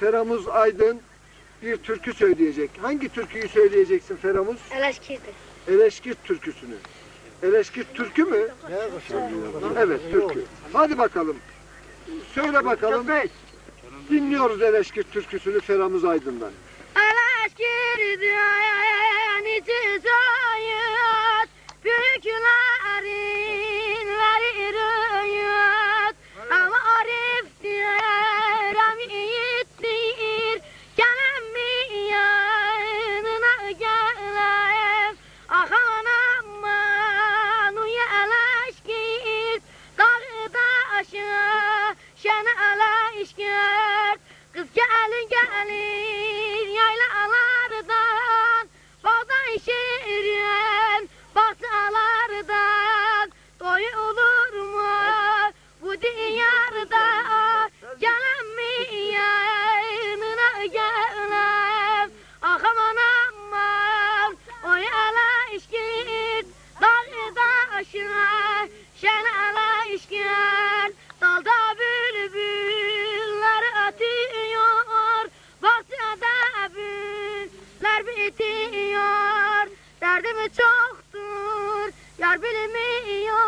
Feramuz Aydın bir türkü söyleyecek. Hangi türküyü söyleyeceksin Feramuz? Eleşkirt'i. Eleşkirt türküsünü. Eleşkirt türkü mü? Evet türkü. Hadi bakalım. Söyle bakalım. Dinliyoruz Eleşkirt türküsünü Feramuz Aydın'dan. Eleşkirt yani çizayet büyüklerin عليك أليم yetiyor. Derdimi çoktur Yar bilmiyor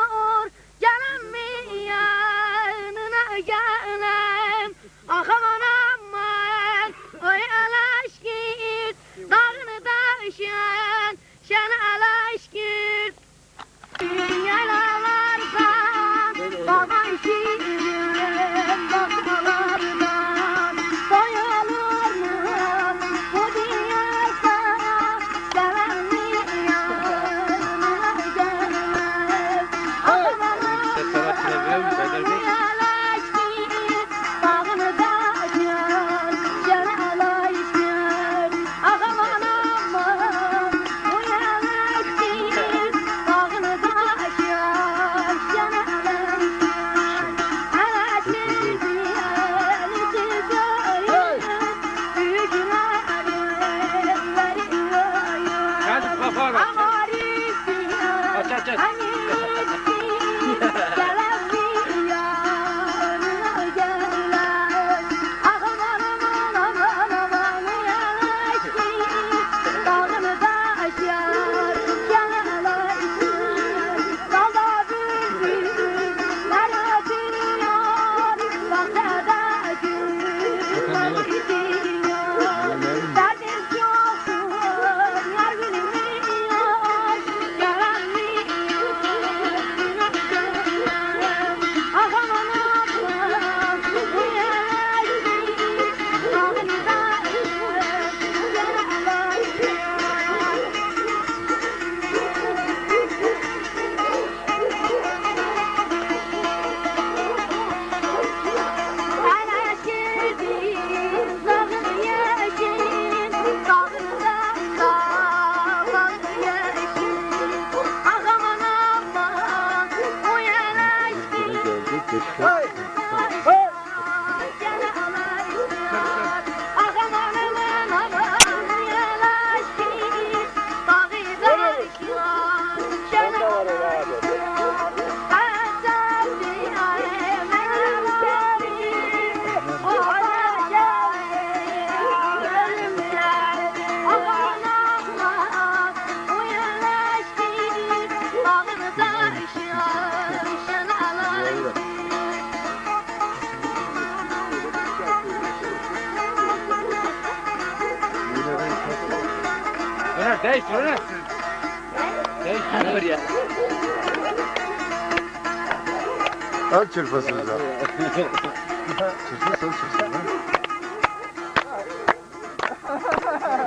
Değiş şunu. Değiş şunu ya. Al çırpasınız al. çırpın sen çırpın. Ha ha ha.